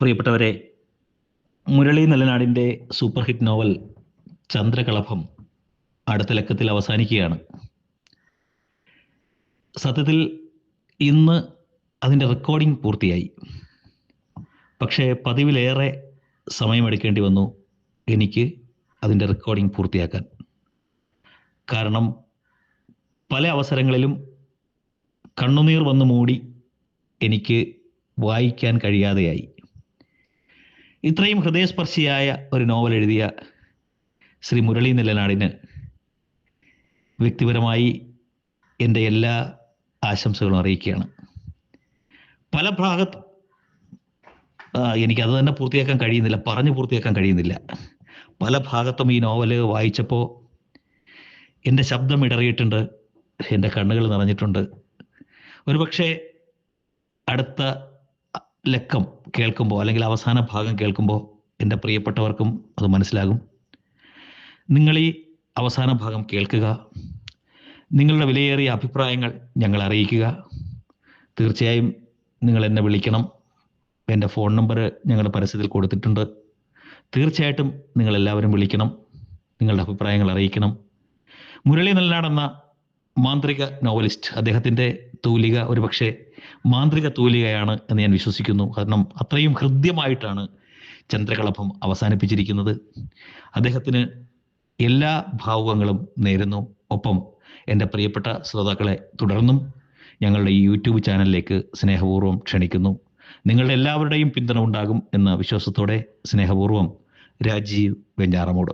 പ്രിയപ്പെട്ടവരെ മുരളി നല്ലനാടിന്റെ super hit novel Chandrakalabham അടുത്ത ലക്കത്തിൽ അവസാനിക്കുകയാണ്. സത്യത്തിൽ ഇന്ന് അതിന്റെ റെക്കോർഡിംഗ് പൂർത്തിയായി. പക്ഷേ പതിവിലേറെ സമയമെടുക്കേണ്ടി വന്നു എനിക്ക് അതിന്റെ റെക്കോർഡിംഗ് പൂർത്തിയാക്കാൻ. കാരണം പല അവസരങ്ങളിലും കണ്ണുനീർ വന്ന് മൂടി എനിക്ക് വായിക്കാൻ കഴിയാതെയായി. ഇത്രയും ഹൃദയസ്പർശിയായ ഒരു നോവൽ എഴുതിയ ശ്രീ മുരളി നിലനാടിന് വ്യക്തിപരമായി എന്റെ എല്ലാ ആശംസകളും അറിയിക്കുകയാണ്. പല ഭാഗത്ത് എനിക്കത് തന്നെ പൂർത്തിയാക്കാൻ കഴിയുന്നില്ല പറഞ്ഞു പൂർത്തിയാക്കാൻ കഴിയുന്നില്ല. പല ഭാഗത്തും ഈ നോവൽ വായിച്ചപ്പോൾ എന്റെ ശബ്ദം ഇടറിയിട്ടുണ്ട് എന്റെ കണ്ണുകൾ നിറഞ്ഞിട്ടുണ്ട്. ഒരുപക്ഷെ അടുത്ത ലക്കം കേൾക്കുമ്പോൾ അല്ലെങ്കിൽ അവസാന ഭാഗം കേൾക്കുമ്പോൾ എന്റെ പ്രിയപ്പെട്ടവർക്കും അത് മനസ്സിലാകും. നിങ്ങൾ ഈ അവസാന ഭാഗം കേൾക്കുക. നിങ്ങളുടെ വിലയേറിയ അഭിപ്രായങ്ങൾ ഞങ്ങൾ അറിയിക്കുക. തീർച്ചയായും നിങ്ങൾ എന്നെ വിളിക്കണം. എന്റെ ഫോൺ നമ്പർ ഞങ്ങളുടെ പരസ്യത്തിൽ കൊടുത്തിട്ടുണ്ട്. തീർച്ചയായിട്ടും നിങ്ങൾ എല്ലാവരും വിളിക്കണം. നിങ്ങളുടെ അഭിപ്രായങ്ങൾ അറിയിക്കണം. മുരളി നല്ലാടെന്ന മാന്ത്രിക നോവലിസ്റ്റ് അദ്ദേഹത്തിന്റെ തൂലിക ഒരുപക്ഷെ മാന്ത്രിക തൂലികയാണ് എന്ന് ഞാൻ വിശ്വസിക്കുന്നു. കാരണം അത്രയും ഹൃദ്യമായിട്ടാണ് ചന്ദ്രകളഭം അവസാനിപ്പിച്ചിരിക്കുന്നത്. അദ്ദേഹത്തിന് എല്ലാ ഭാവുകങ്ങളും നേരുന്നു. ഒപ്പം എന്റെ പ്രിയപ്പെട്ട ശ്രോതാക്കളെ തുടർന്നും ഞങ്ങളുടെ ഈ യൂട്യൂബ് ചാനലിലേക്ക് സ്നേഹപൂർവം ക്ഷണിക്കുന്നു. നിങ്ങളുടെ എല്ലാവരുടെയും പിന്തുണ ഉണ്ടാകും എന്ന വിശ്വാസത്തോടെ സ്നേഹപൂർവം രാജീവ് വെഞ്ഞാറമൂട്.